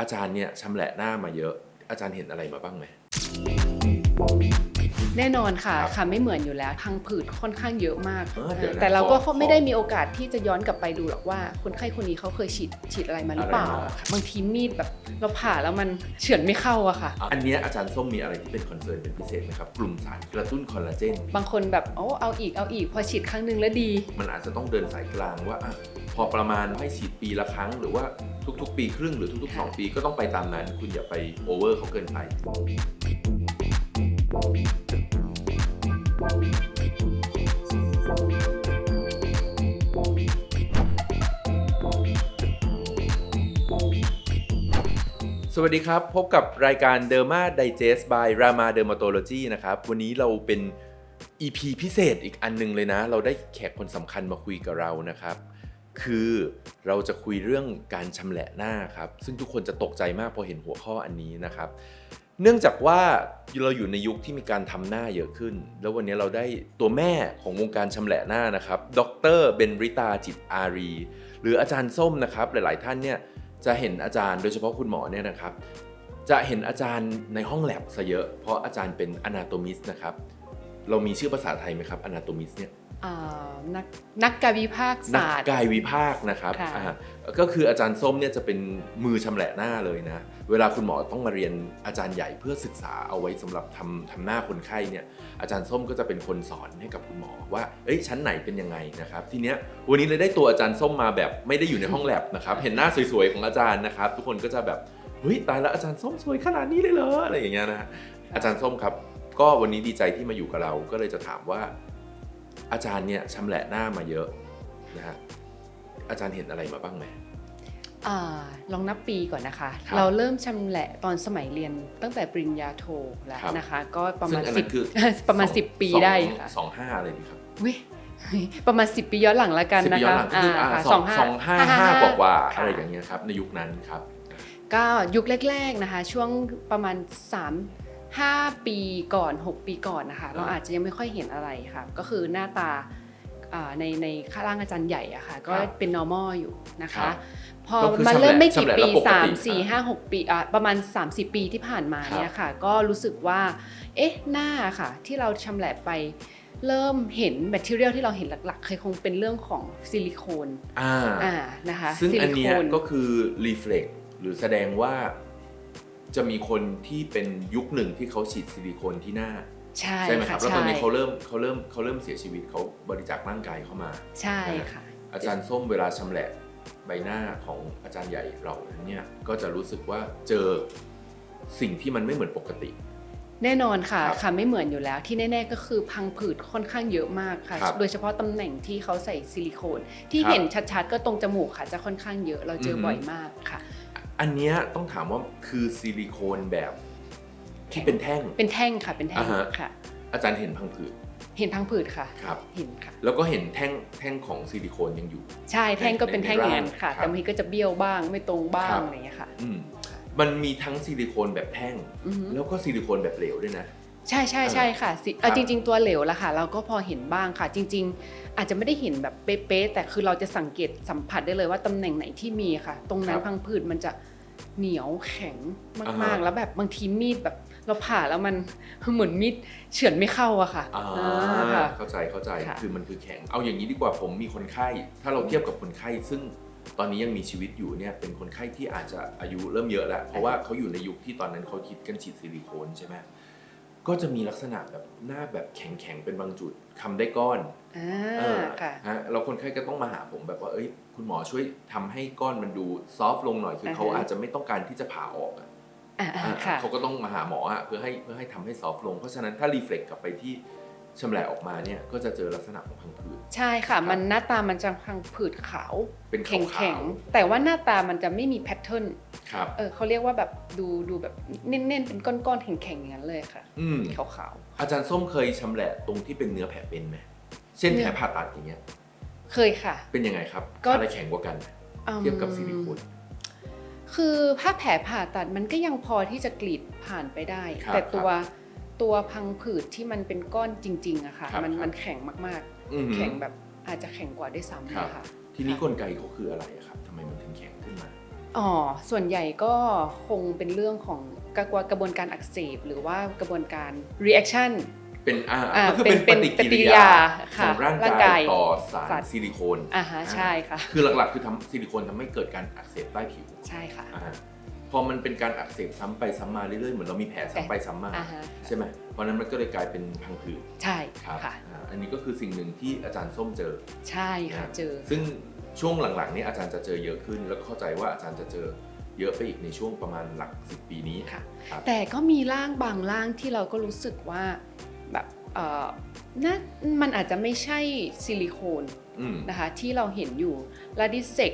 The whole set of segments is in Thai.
อาจารย์เนี่ยชำแหละหน้ามาเยอะ อาจารย์เห็นอะไรมาบ้างไหม แน่นอนค่ะครับค่ะไม่เหมือนอยู่แล้วพังผืดค่อนข้างเยอะมาก เออเดี๋ยวนะแต่เราก็ขอไม่ได้มีโอกาสที่จะย้อนกลับไปดูหรอกว่า คนไข้คนนี้เขาเคยฉีดฉีดอะไรมาหรือเปล่า อะไรมา บางทีมีดแบบเราผ่าแล้วมันเฉือนไม่เข้าอะค่ะ อันเนี้ยอาจารย์ส้มมีอะไรที่เป็นคอนเซิร์นเป็นพิเศษไหมครับ กลุ่มสารกระตุ้นคอลลาเจน บางคนแบบโอ้เอาอีกเอาอีกพอฉีดครั้งหนึ่งแล้วดี มันอาจจะต้องเดินสายกลางว่าอะพอประมาณให้ฉีดปีละครั้ง หรือว่า ทุกๆ ปีครึ่งหรือทุกๆ 2 ปีก็ต้องไปตามนั้น คุณอย่าไปโอเวอร์เขาเกินไปสวัสดีครับ พบกับรายการ Derma Digest by Rama Dermatology นะครับ วันนี้เราเป็น EP พิเศษอีกอันหนึงเลยนะ เราได้แขกคนสำคัญมาคุยกับเรานะครับ คือเราจะคุยเรื่องการชำแหละหน้าครับ ซึ่งทุกคนจะตกใจมากพอเห็นหัวข้ออันนี้นะครับ เนื่องจากว่าเราอยู่ในยุคที่มีการทำหน้าเยอะขึ้น แล้ววันนี้เราได้ตัวแม่ของวงการชำแหละหน้านะครับ ดรเบนริตาจิตอารี หรืออาจารย์ส้มนะครับ หลาย ๆ ท่านเนี่ยจะเห็นอาจารย์โดยเฉพาะคุณหมอเนี่ยนะครับ จะเห็นอาจารย์ในห้องแลบซะเยอะ เพราะอาจารย์เป็นอนาโตมิสนะครับ เรามีชื่อภาษาไทยไหมครับอนาโตมิสเนี่ย นักนักกายวิภาคนักศาสตร์ กายวิภาคนะครับค่ะ อ่าก็คืออาจารย์ส้มเนี่ยจะเป็นมือชำแหละหน้าเลยนะ เวลาคุณหมอต้องมาเรียนอาจารย์ใหญ่เพื่อศึกษาเอาไว้สำหรับทำทำหน้าคนไข้เนี่ย อาจารย์ส้มก็จะเป็นคนสอนให้กับคุณหมอว่า เอ้ยชั้นไหนเป็นยังไงนะครับ ทีเนี้ยวันนี้เลยได้ตัวอาจารย์ส้มมาแบบไม่ได้อยู่ในห้องแลบนะครับ เห็นหน้าสวยๆของอาจารย์นะครับ ทุกคนก็จะแบบเฮ้ยตายแล้วอาจารย์ส้มสวยขนาดนี้เลยเหรออะไรอย่างเงี้ยนะฮะอาจารย์ส้มครับ ก็วันนี้ดีใจที่มาอยู่กับเราก็เลยจะถามว่า อาจารย์เนี่ยชำแหละหน้ามาเยอะนะฮะอาจารย์เห็นอะไรมาบ้างไหมอ่าลองนับปีก่อนนะคะ ครับเราเริ่มชำแหละตอนสมัยเรียนตั้งแต่ปริญญาโทแล้วครับ นะคะ ก็ประซึ่มาณงอันสินั้บ นคือ ประมาณสองสิบปีสองได้ค่ะ สองห้าอะไรดีครับอุ๊ยประมาณ10ปีย้อนหลังแล้วกันสิบนะปีย้อนคะหลังก็คืออ่าค่ะสองสองห้าห้ากว่ากว่าๆอะไรอย่างเงี้ยเงี้ยครับในยุคนั้นครับ ก็ยุคแรกๆนะคะ ช่วงประมาณ3 5 ปีก่อน 6 ปีก่อนนะคะ เราอาจจะยังไม่ค่อยเห็นอะไรค่ะ ก็คือหน้าตาอ่าในในข้างล่างอาจารย์ใหญ่อะค่ะก็ครับเป็น normal อยู่นะครัคะบพอก็คือมาชำแหละเริ่มไม่กี่ชำแหละปีแล้วปกติ3 4 5 6 ปีอะประมาณ 30 ปีที่ผ่านมาเนี่ยค่ะ ก็รู้สึกว่า เอ๊ะหน้าค่ะ ที่เราชำแหละไปเริ่มเห็นแมทเทียลที่เราเห็นหลักๆ เคยคงเป็นเรื่องของซิลิโคนอ่าอ่านะคะซึ่งซิอันลิเนี้โคยนก็คือรีเฟล็กหรือแสดงว่า จะมีคนที่เป็นยุคหนึ่งที่เขาฉีดซิลิโคนที่หน้าใช่ใช่ไหมคค่ะรับแล้วตใช่อนนี้เขาเริ่มเขาเริ่มเขาเริ่มเสียชีวิตเขาบริจาคร่างกายเข้ามา ใช่ค่ะ อาจารย์ส้มเวลาชำแหละใบหน้าของอาจารย์ใหญ่เราเนี่ยก็จะรู้สึกว่าเจอสิ่งที่มันไม่เหมือนปกติ แน่นอนค่ะครับค่ะไม่เหมือนอยู่แล้ว ที่แน่ ๆ ก็คือพังผืดค่อนข้างเยอะมากค่ะครับโดยเฉพาะตำแหน่งที่เขาใส่ซิลิโคน ที่ครับเห็นชัดๆ ก็ตรงจมูกค่ะจะค่อนข้างเยอะเราเจอออฮึบ่อยมากค่ะ อันเนี้ยต้องถามว่าคือซิลิโคนแบบที่เป็นแท่ง เป็นแท่งค่ะ เป็นแท่งอ่าฮะ ค่ะ อาจารย์เห็นพังผืดเห็นพังผืดค่ะ ครับ เห็นค่ะ แล้วก็เห็นแท่งแท่งของซิลิโคนยังอยู่ ใช่แท่งก็เป็นแท่งอย่างนั้นค่ะ ครับแต่บางทีก็จะเบี้ยวบ้างไม่ตรงบ้าครังบอะไรอย่างเงี้ยค่ะอืมมันมีทั้งซิลิโคนแบบแท่ง อือฮึแล้วก็ซิลิโคนแบบเหลวด้วยนะ ใช่ใช่ใช่ค่ะสิครัเอาบจริง ๆ ตัวเหลวละค่ะ เราก็พอเห็นบ้างค่ะ จริง ๆ อาจจะไม่ได้เห็นแบบเป๊ะๆแต่คือเราจะสังเกตสัมผัสได้เลยว่าตำแหน่งไหนที่มีค่ะ ตรงนั้นพังผืดมันจะเหนียวแข็งมากๆแล้วแบบบางทีมีดแบบเราผ่าแล้วมัน เหมือนมีดเฉือนไม่เข้าอะค่ะอ่าอ่าค่ะ เข้าใจเข้าใจค่ะ คือมันคือแข็ง เอาอย่างนี้ดีกว่าผมมีคนไข้ ถ้าเราเทียบกับคนไข้ ซึ่งตอนนี้ยังมีชีวิตอยู่เนี่ยเป็นคนไข้ที่อาจจะอายุเริ่มเยอะแล้วเพราะว่าเขาอยู่ในยุคที่ตอนนั้นเขาคิดกันฉีดซิลิโคนใช่ไหม ก็จะมีลักษณะแบบหน้าแบบแข็งๆ เป็นบางจุดคำได้ก้อนอ่าเออค่ะ ฮะแล้วคนไข้ก็ต้องมาหาผมแบบว่า เอ้ย คุณหมอช่วยทำให้ก้อนมันดูซอฟต์ลงหน่อย คืออ่าฮะเขาอาจจะไม่ต้องการที่จะผ่าออกอะอ่าอ่าค่ะ เขาก็ต้องมาหาหมออะเพื่อให้เพื่อให้ทำให้ซอฟต์ลง เพราะฉะนั้นถ้ารีเฟล็กกลับไปที่ ชำแหละออกมาเนี่ยก็จะเจอลักษณะของพังผืด ใช่ค่ะ มันหน้าตามันจะพังผืดขาวเป็นแข็งขาวๆ แข็งๆแต่ว่าหน้าตามันจะไม่มีแพทเทิร์นครับ เออเขาเรียกว่าแบบดูดูแบบเน้นๆเป็นก้อนๆแข็งๆอย่างนั้นเลยค่ะอืมขาวอาจารย์ส้มเคยชำแหละตรงที่เป็นเนื้อแผลเป็นไหมเช่นเนื้แผอลผ่าตัดอย่างเงี้ยๆเคยค่ะ เป็นยังไงครับก็ อะไรแข็งกว่ากันอืมเทียบกับซิลิโคน คือผ้าแผลผ่าตัดมันก็ยังพอที่จะกรีดผ่านไปได้ ครับแต่ตัว ตัวพังผืดที่มันเป็นก้อนจริงๆอะค่ะ ครับมันครับมันแข็งมากอือๆหือแข็งแบบอาจจะแข็งกว่าด้วยซ้ำครับ นะคะทีนี้กลไกเขาคืออะไรอะครับทำไมมันถึงแข็งขึ้นมา อ๋อส่วนใหญ่ก็คงเป็นเรื่องของกระบวนกระบวนการอักเสบหรือว่ากระบวนการ reaction เป็นอ่าอ่าก็คือเป็เป็นนปฏิกิริปฏิกิริยายาขค่ะองร่างร่างกากายยต่อสารสารซิลิโคน อ่าฮะใช่ค่ะ คือหลักๆ คือทำซิลิโคนทำให้เกิดการอักเสบใต้ผิวใช่ค่ะ อ่า พอมันเป็นการอักเสบซ้ำไปซ้ำมาเรื่อยๆเหมือนเรามีแผลซ้ำไปซ้ำมาอ่าฮะใช่ไหมเพราะฉะนั้นมันก็เลยกลายเป็นพังผืดใช่ครับค่ะ อ่าอันนี้ก็คือสิ่งหนึ่งที่อาจารย์ส้มเจอ ใช่ค่ะนะเจอ ซึ่งช่วงหลังๆนี้อาจารย์จะเจอเยอะขึ้น แล้วก็เข้าใจว่าอาจารย์จะเจอเยอะไปอีกในช่วงประมาณหลักสิบปีนี้ ค่ะ ครับ แต่ก็มีร่างบางร่างที่เราก็รู้สึกว่าแบบเออ น่ามันอาจจะไม่ใช่ซิลิโคนอืม นะคะที่เราเห็นอยู่และดิเซก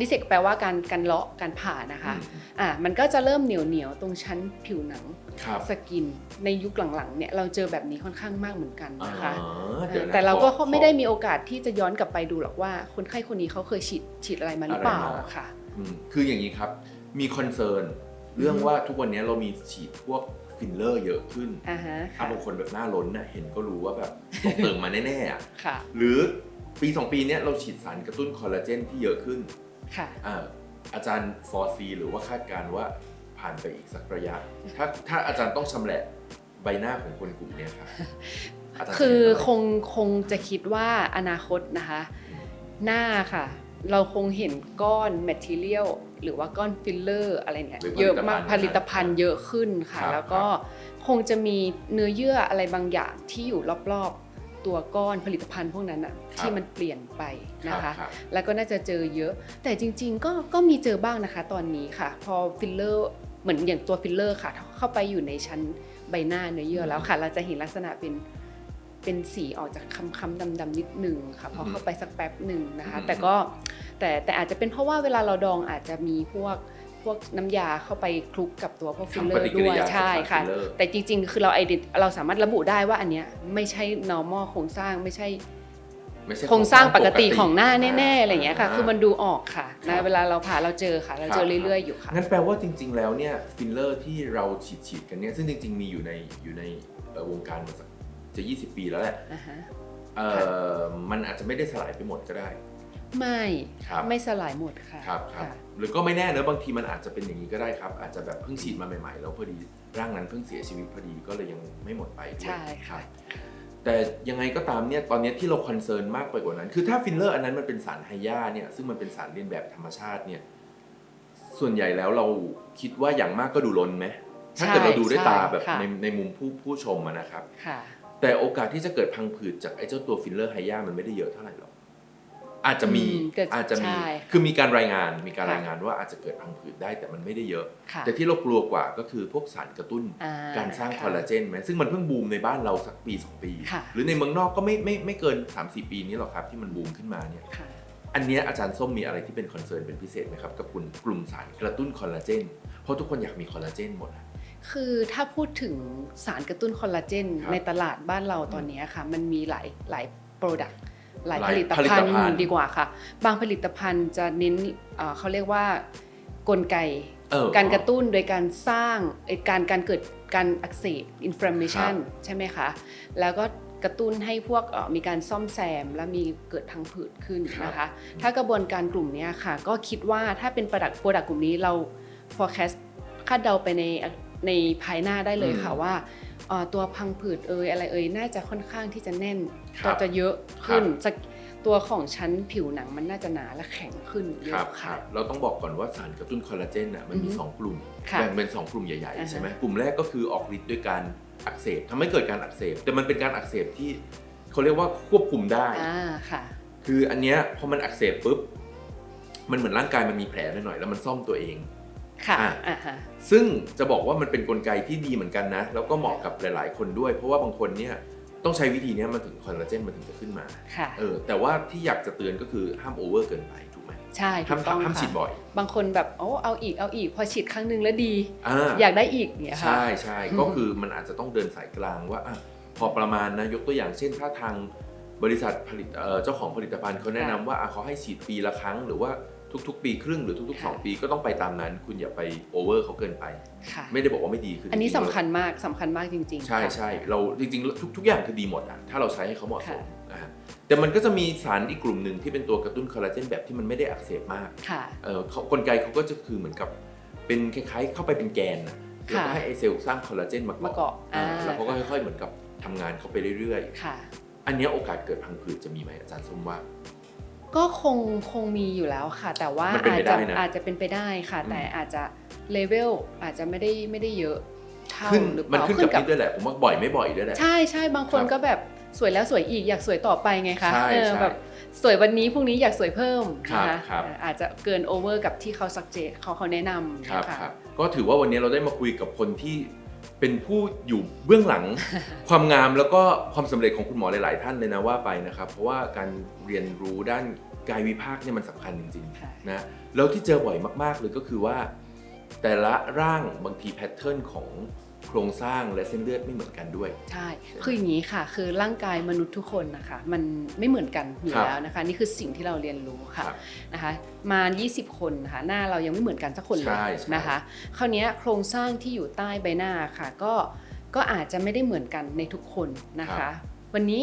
ดิเซกแปลว่าการการเลาะการผ่านะคะอืมอะมันก็จะเริ่มเหนียวเหนียวๆตรงชั้นผิวหนังครับสกิน ในยุคหลังๆเนี่ยเราเจอแบบนี้ค่อนข้างมากเหมือนกันนะคะอ๋อดี๋ยวนะแต่เราก็ขอ ไม่ได้มีโอกาสที่จะย้อนกลับไปดูหรอกว่า คนไข้คนนี้เขาเคยฉีดฉีดอะไรมาหรือเปล่าอะไรมา ค่ะ อืมคืออย่างนี้ครับ มีคอนเซิร์นเรื่องอืมว่าทุกวันนี้เรามีฉีดพวก ฟิลเลอร์เยอะขึ้น อ่าฮะถ้าค่ะบางคนแบบหน้าล้นน่ะเห็นก็รู้ว่าแบบต้องเติมมาแน่ๆอะค่ะ หรือปีสองปีเนี้ยเราฉีดสารกระตุ้นคอลลาเจนที่เยอะขึ้นค่ะ อ่าอาจารย์ฟอร์ซีหรือว่าคาดการณ์ว่าผ่านไปอีกสักระยะ ถ้าถ้าอาจารย์ต้องชำแหละใบหน้าของคนกลุ่มเนี้ยครับาจารย์จะคือเห็นอะไรคงคงจะคิดว่าอนาคตนะคะ หน้าค่ะ เราคงเห็นก้อนแมทเทียลหรือว่าก้อนฟิลเลอร์อะไรเนี่ยหรือเยอะมากผผลิลิตตภัภัณณฑ์ฑ์เยอะขึ้นค่ะครับแล้วก็คงจะมีเนื้อเยื่ออะไรบางอย่างที่อยู่รอบๆ ตัวก้อนผลิตภัณฑ์พวกนั้นอะที่มันเปลี่ยนไปรับนะคะรับแล้วก็น่าจะเจอเยอะ แต่จริงๆก็ก็มีเจอบ้างนะคะตอนนี้ค่ะ พอฟิลเลอร์เหมือนอย่างตัวฟิลเลอร์ค่ะ เข้าไปอยู่ในชั้นใบหน้าเนื้อเยื่อแล้วค่ะ เราจะเห็นลักษณะเป็น เป็นสีออกจากคำๆดำๆนิดนึงค่ะพอเข้าไปสักแป๊บหนึ่งนะคะอืมแต่ก็แต่แต่อาจจะเป็นเพราะว่าเวลาเราดองอาจจะมีพวกพวกน้ำยาเข้าไปคลุกกับตัวพวกฟิลเลอทำปฏิร์กิด้ริวยยากับใช่สารค่ะฟิลเลอร์แต่จริง ๆ คือเราไอเดเราสามารถระบุได้ว่าอันเนี้ยไม่ใช่ normal โครงสร้างไม่ใช่ไม่ใช่โครงสร้างปกติของหน้าาแน่ๆอะไรอย่างเงี้ยค่ะ คือมันดูออกค่ะครันะบเวลาเราผ่าเราเจอค่ะ เราเจอเรื่อยๆอยู่ค่ะ งั้นแปลว่าจริง ๆ แล้วเนี่ยฟิลเลอร์ที่เราฉีดฉีดๆกันเนี่ยซึ่งจริง ๆ มีอยู่ในอยู่ในเอ่อวงการมาสัก จะ 20 ปีแล้วแหละอ่าฮะ เอ่อมันอาจจะไม่ได้สลายไปหมดก็ได้ ไม่ครับไม่สลายหมดค่ะครับครับค่ะหรือก็ไม่แน่เนอะบางทีมันอาจจะเป็นอย่างนี้ก็ได้ครับ อาจจะแบบเพิ่งฉีดมาใหม่ๆ แล้วพอดีร่างนั้นเพิ่งเสียชีวิตพอดีก็เลยยังไม่หมดไปด้วยใช่คค่ะ รับแต่ยังไงก็ตามเนี่ยตอนเนี้ยที่เราคอนเซิร์นมากไปกว่านั้น คือถ้าฟิลเลอร์อันนั้นมันเป็นสารไฮยาเนี่ยซึ่งมันเป็นสารเลียนแบบธรรมชาติเนี่ยส่วนใหญ่แล้วเราคิดว่าอย่างมากก็ดูล้นไหมถ้าเกิดเราดูด้วยตาแบบค่ะ ในในมุมผู้ผู้ชมอะนะครับ ค่ะ แต่โอกาสที่จะเกิดพังผืดจากไอ้เจ้าตัวฟิลเลอร์ไฮยามันไม่ได้เยอะเท่าไหร่หรอกอาจจะมีอืมเกิดอาจจะมีใช่คือมีการรายงานมีการค่ะรายงานว่าอาจจะเกิดพังผืดได้แต่มันไม่ได้เยอะ ค่ะแต่ที่เรากลัวกว่าก็คือพวกสารกระตุ้น อ่การสร้างะคอลลาเจนไหมซึ่งมันเพิ่งบูมในบ้านเราสักปี 2 ปี ค่ะ หรือในเมืองนอกก็ไม่ไม่ไม่เกิน 3-4 ปีนี้หรอกครับที่มันบูมขึ้นมาเนี่ย ค่ะ อันเนี้ยอาจารย์ส้มมีอะไรที่เป็นคอนเซิร์นเป็นพิเศษไหมครับ กับกลุ่มกลุ่มสารกระตุ้นคอลลาเจน เพราะทุกคนอยากมีคอลลาเจนหมดอะ คือถ้าพูดถึงสารกระตุ้นคอลลาเจนครับในตลาดบ้านเราตอนนี้ค่ะ มันมีหลายหลายโปรดักต์หลายหลายผลิตผลิตภัณฑ์ภัณฑ์ดีกว่าค่ะ บางผลิตภัณฑ์จะเน้นเอ่อเขาเรียกว่ากลไก เออ การกระตุ้นโดยการสร้างเอ่อการการเกิดการอักเสบ inflammation ใช่ไหมคะ แล้วก็กระตุ้นให้พวกเอ่อมีการซ่อมแซม และมีเกิดพังผืดขึ้นนะคะ ถ้ากระบวนการกลุ่มเนี้ยค่ะ ก็คิดว่าถ้าเป็นประดักโปรดักกลุ่มนี้เรา forecast คาดเดาไปใน ในภายหน้าได้เลยค่ะอืมว่าเอ่อตัวพังผืดเอยอะไรเอยน่าจะค่อนข้างที่จะแน่นครับตัวจะเยอะขึ้นครับสักตัวของชั้นผิวหนังมันน่าจะหนาและแข็งขึ้นเยครับอะคค่ะรับเราต้องบอกก่อนว่าสารกระตุ้นคอลลาเจนน่ะมันมีอือฮึสองกลุ่มค่ะแบ่งเป็นสองกลุ่มใหญ่อ่าๆฮะใช่ไหมกลุ่มแรกก็คือออกฤทธิ์ด้วยการอักเสบทำให้เกิดการอักเสบ แต่มันเป็นการอักเสบที่เขาเรียกว่าควบคุมได้อ่าค่ะ คืออันเนี้ยพอมันอักเสบปุ๊บมันเหมือนร่างกายมันมีแผลหน่อยๆแล้วมันซ่อมตัวเอง ค่ะอะอ่าฮะซึ่งจะบอกว่ามันเป็นนกลไกที่ดีเหมือนกันนะ แล้วก็เหมาะกับหลาย ๆ คนด้วย เพราะว่าบางคนเนี่ยต้องใช้วิธีเนี้ยมันถึงคอลลาเจนมันถึงจะขึ้นมาค่ะเออแต่ว่าที่อยากจะเตือนก็คือห้ามโอเวอร์เกินไปถูกไหมใช่ถูห้ามกต้องห้ามค่ะฉีดบ่อย บางคนแบบโอ้เอาอีกเอาอีกพอฉีดครั้งหนึ่งแล้วดีอ่าอยากได้อีกเนี่ยค่ะใช่ใช่ก็คือมันอาจจะต้องเดินสายกลางว่าอะพอประมาณนะยกตัวอย่างเช่น ถ้าทางบริษัทผลิตเอ่อเจ้าของผลิตภัณฑ์เขาแนะนำว่าอะเขาให้ฉีดปีละครั้งหรือว่า ทุก ๆ ปีครึ่งหรือทุกๆค่ะ2ปีก็ต้องไปตามนั้น คุณอย่าไปโอเวอร์เขาเกินไปค่ะไม่ได้บอกว่าไม่ดีคืออันนี้จริสำงๆคัญมากสำคัญมากจริง ๆ ใช่ค่ะใช่เราจริงๆทุกทุกอย่างคือดีหมดอะถ้าเราใช้ให้เขาเหมาะสมค่ะนะฮะแต่มันก็จะมีสารอีกกลุ่มหนึ่งที่เป็นตัวกระตุ้นคอลลาเจนแบบที่มันไม่ได้อักเสบมากค่ะเออเขากลไกเขาก็จะคือเหมือนกับเป็นคล้ายๆ เข้าไปเป็นแกนนะแล้วก็ค่ะให้ไอเซลล์สร้างคอลลาเจนมามาเกาะเกาะอ่าอ่าแล้วเขาก็ค่อยๆเหมือนกับทำงานเข้าไปเรื่อยค่ะๆอันเนี้ยโอกาสเกิดพังผืดจะมีไหมอาจารย์ส้มว่า ก็คงคงมีอยู่แล้วค่ะ แต่ว่ามันเป็นอาไปจได้จะนะอาจจะเป็นไปได้ค่ะ อืม แต่อาจจะเลเวลอาจจะไม่ได้ไม่ได้เยอะเท่าขึ้นหรือเปมันล่าขึ้นกับนิดด้วยแหละ ผมว่าบ่อยไม่บ่อยด้วยแหละ ใช่ใช่บางคนครับก็แบบสวยแล้วสวยอีกอยากสวยต่อไปไงคะใช่เออใช่แบบสวยวันนี้พรุ่งนี้อยากสวยเพิ่มครับนะคะครับ เอออาจจะเกินโอเวอร์กับที่เขาสักเจเขาเขาแนะนำครับนะคะ ครับก็ถือว่าวันนี้เราได้มาคุยกับคนที่ เป็นผู้อยู่เบื้องหลัง ความงามแล้วก็ความสำเร็จของคุณหมอหลายๆ ท่านเลยนะว่าไปนะครับ เพราะว่าการเรียนรู้ด้านกายวิภาคเนี่ยมันสำคัญจริงค่ะๆนะแล้วที่เจอบ่อยมากๆเลยก็คือว่า แต่ละร่างบางทีแพทเทิร์นของ โครงสร้างและเส้นเลือดไม่เหมือนกันด้วย ใช่ คืออย่างนี้ค่ะ คือร่างกายมนุษย์ทุกคนนะคะ มันไม่เหมือนกันอยู่ครับแล้วนะคะ นี่คือสิ่งที่เราเรียนรู้ค่ะครับนะคะ มา 20 คนนะคะ หน้าเรายังไม่เหมือนกันสักคนเลยใช่ใช่นะคะ คราวเนี้ยโครงสร้างที่อยู่ใต้ใบหน้าค่ะ ก็ก็อาจจะไม่ได้เหมือนกันในทุกคนนะคะ วันนี้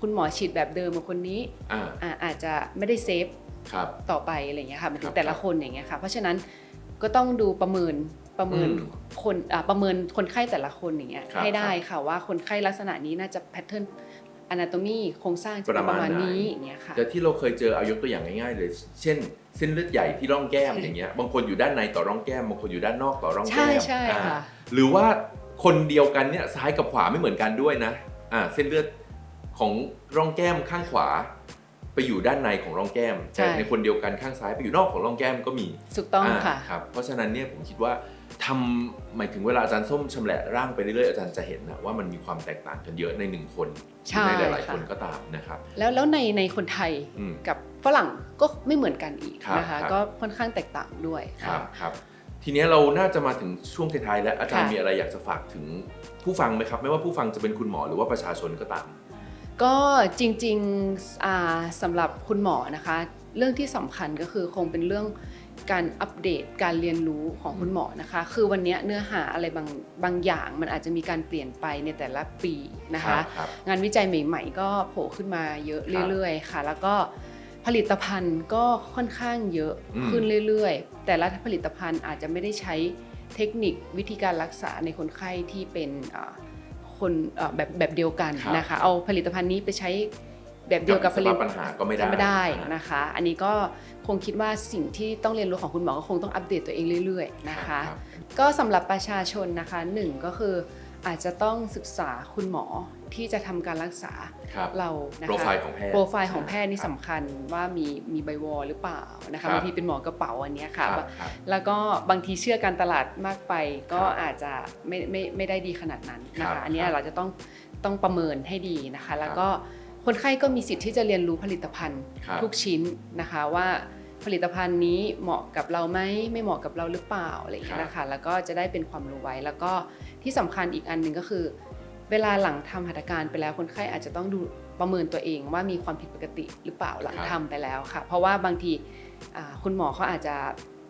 คุณหมอฉีดแบบเดิมกับคนนี้อ่าอ่าอาจจะไม่ได้เซฟครับต่อไปอะไรอย่างเงี้ยค่ะหมายถึครังบแต่ละคนอย่างเงี้ยค่ะ เพราะฉะนั้นก็ต้องดูประเมิน ประเมินอืมคนอ่าประเมินคนไข้แต่ละคนอย่างเงี้ยครับให้ได้ค่ะว่าคนไข้ลักษณะนี้น่าจะแพทเทิร์นอนาโตมีโครงสร้างจะเป็นปประระมามาณณไหนนี้อย่างเงี้ยค่ะแต่ที่เราเคยเจอเอายกตัวอย่างง่ายๆเลย เช่น เส้นเลือดใหญ่ที่ร่องแก้มอย่างเงี้ยบางคนอยู่ด้านในต่อร่องแก้มบางคนอยู่ด้านนอกต่อร่องแก้ใช่มใช่อ่าค่ะหรือว่าคนเดียวกันเนี่ยซ้ายกับขวาไม่เหมือนกันด้วยนะอ่าเส้นเลือดของร่องแก้มข้างขวา ไปอยู่ด้านในของร่องแก้มใช่แต่ในคนเดียวกันข้างซ้ายไปอยู่นอกของร่องแก้มก็มีถูกต้องค่ะาครับเพราะฉะนั้นเนี่ยผมคิดว่า ทำหมายถึงเวลาอาจารย์ส้มชำแหละร่างไปเรื่อยๆอาจารย์จะเห็นนะว่ามันมีความแตกต่างกันเยอะในหนึ่งคนใช่ในหลายๆค่ะคนก็ตามนะครับ แล้วแล้วในในคนไทยอืม กับฝรั่งก็ไม่เหมือนกันอีกครับนะคะครับ ก็ค่อนข้างแตกต่างด้วยครับค่ะครับ ทีเนี้ยเราน่าจะมาถึงช่วงท้ายๆแล้วอาจารย์ค่ะ มีอะไรอยากจะฝากถึงผู้ฟังไหมครับ ไม่ว่าผู้ฟังจะเป็นคุณหมอหรือว่าประชาชนก็ตาม ก็จริงๆอ่าสำหรับคุณหมอนะคะ เรื่องที่สำคัญก็คือคงเป็นเรื่อง การอัปเดตการเรียนรู้ของคุณหมอนะคะ คือวันเนี้ยเนื้อหาอะไรบางบางอย่างมันอาจจะมีการเปลี่ยนไปในแต่ละปีนะคะ ครับ งานวิจัยใหม่ๆ ก็โผล่ขึ้นมาเยอะครับเรื่อยๆ ค่ะ แล้วก็ผลิตภัณฑ์ก็ค่อนข้างเยอะอืม ขึ้นเรื่อยๆ แต่ละผลิตภัณฑ์อาจจะไม่ได้ใช้เทคนิควิธีการรักษาในคนไข้ที่เป็นอ่าคนอ่าแบบแบบเดียวกันครับนะคะ เอาผลิตภัณฑ์นี้ไปใช้ แบบเดียวกับผลิตสำหรับปัญหาก็ไม่ได้ไม่ได้อ่านะคะ อันนี้ก็คงคิดว่าสิ่งที่ต้องเรียนรู้ของคุณหมอก็คงต้องอัปเดตตัวเองเรื่อย ๆ นะคะรับก็สำหรับประชาชนนะคะหนึ่งก็คืออาจจะต้องศึกษาคุณหมอที่จะทำการรักษาครับเรานะคะโปรไฟล์ของแพทย์โปรไฟล์ของแพทย์นี่สำคัญว่ามีมีใบวอลหรือเปล่านะครัคะบบางทีเป็นหมอกระเป๋าอันเนี้ยครัค่ะบครับแล้วก็บางทีเชื่อการตลาดมากไปก็ครับอาจจะไม่ไม่ไม่ได้ดีขนาดนั้นนะครัคะบอันเนี้ยครับเราจะต้องต้องประเมินให้ดีนะคะ แล้วก็ คนไข้ก็มีสิทธิ์ที่จะเรียนรู้ผลิตภัณฑ์ครับทุกชิ้นนะคะว่าผลิตภัณฑ์นี้เหมาะกับเราไหมไม่เหมาะกับเราหรือเปล่าอะไรอย่างเงี้ยนะคะแล้วก็จะได้เป็นความรู้ไว้แล้วก็ที่สำคัญอีกอันหนึ่งก็คือ เวลาหลังทำหัตถการไปแล้วคนไข้อาจจะต้องดูประเมินตัวเองว่ามีความผิดปกติหรือเปล่าหลังครับทำไปแล้วค่ะ เพราะว่าบางทีอ่าคุณหมอเขาอาจจะ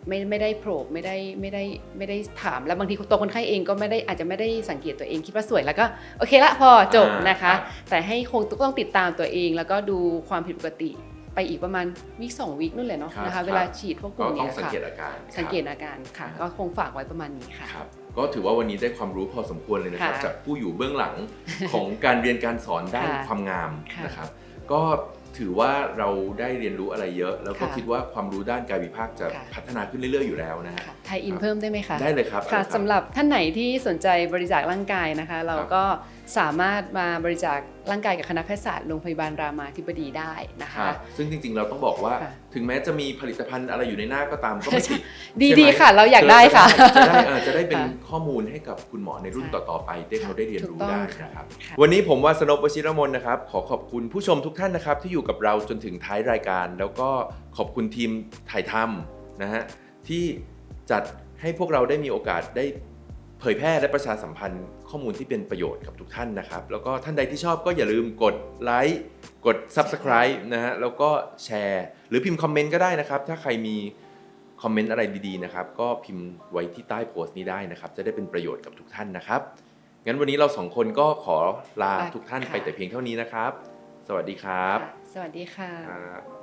ไม่ไม่ได้โผล่ไม่ได้ไม่ได้ไม่ได้ถาม แล้วบางทีตัวคนไข้เองก็ไม่ได้อาจจะไม่ได้สังเกตตัวเองคิดว่าสวยแล้วก็โอเคละพอจบอ่านะคะรับแต่ให้คงต้องติดตามตัวเอง แล้วก็ดูความผิดปกติไปอีกประมาณวิคสองวิคนู่นแหละเนาะครับนะคะครับเวลาฉีดพวกกก็ลุ่มต้อเนี้งยสังค่ะเกตอาการสังเกตอาการค่ะครับก็คงฝากไว้ประมาณนี้ค่ะครับก็ถือว่าวันนี้ได้ความรู้พอสมควรเลยนะครับค่ะจากผู้อยู่เบื้องหลังของการเรียนการสอนด้านค่ะความงามค่ะนะครับ ก็ ถือว่าเราได้เรียนรู้อะไรเยอะ แล้วก็ค่ะคิดว่าความรู้ด้านกายวิภาคจะค่ะ พัฒนาขึ้นเรื่อย ๆ อยู่แล้วนะฮะ ค่ะไทยอินเพิ่มได้ไหมคะ ได้เลยครับค่ะเอาเลยสำหรับท่านไหนที่สนใจบริจาคร่างกายนะคะ เราก็สามารถมาบริจาคร่างกายกับคณะแพทยศาสตร์โรงพยาบาลรามาธิบดีได้นะคคะ รับซึ่งจริงๆ เราต้องบอกว่าค่ะถึงแม้จะมีผลิตภัณฑ์อะไรอยู่ในหน้าก็ตามก็ไม่ติดดีใช่ไหมดีค่ะ เราอยากได้ค่ะ จะได้เออจะได้เป็นค่ะข้อมูลให้กับคุณหมอในรุ่นใช่ต่อๆไปได้เขาได้เรียนรู้ถูกต้องได้ค่ะนะครับค่ะวันนี้ผมวาสนพวชิรมนนะครับ ขอขอบคุณผู้ชมทุกท่านนะครับ ที่อยู่กับเราจนถึงท้ายรายการ แล้วก็ขอบคุณทีมถ่ายทำนะฮะที่จัดให้พวกเราได้มีโอกาสได้ เผยแพร่และประชาสัมพันธ์ข้อมูลที่เป็นประโยชน์กับทุกท่านนะครับ แล้วก็ท่านใดที่ชอบก็อย่าลืมกดไลค์กด Subscribe นะฮะแล้วก็แชร์ หรือพิมพ์คอมเมนต์ก็ได้นะครับ ถ้าใครมีคอมเมนต์อะไรดีๆนะครับ ก็พิมพ์ไว้ที่ใต้โพสต์นี้ได้นะครับ จะได้เป็นประโยชน์กับทุกท่านนะครับ งั้นวันนี้เราสองคนก็ขอลาค่ะทุกท่านค่ะไปแต่เพียงเท่านี้นะครับ สวัสดีครับค่ะสวัสดีค่ะครับ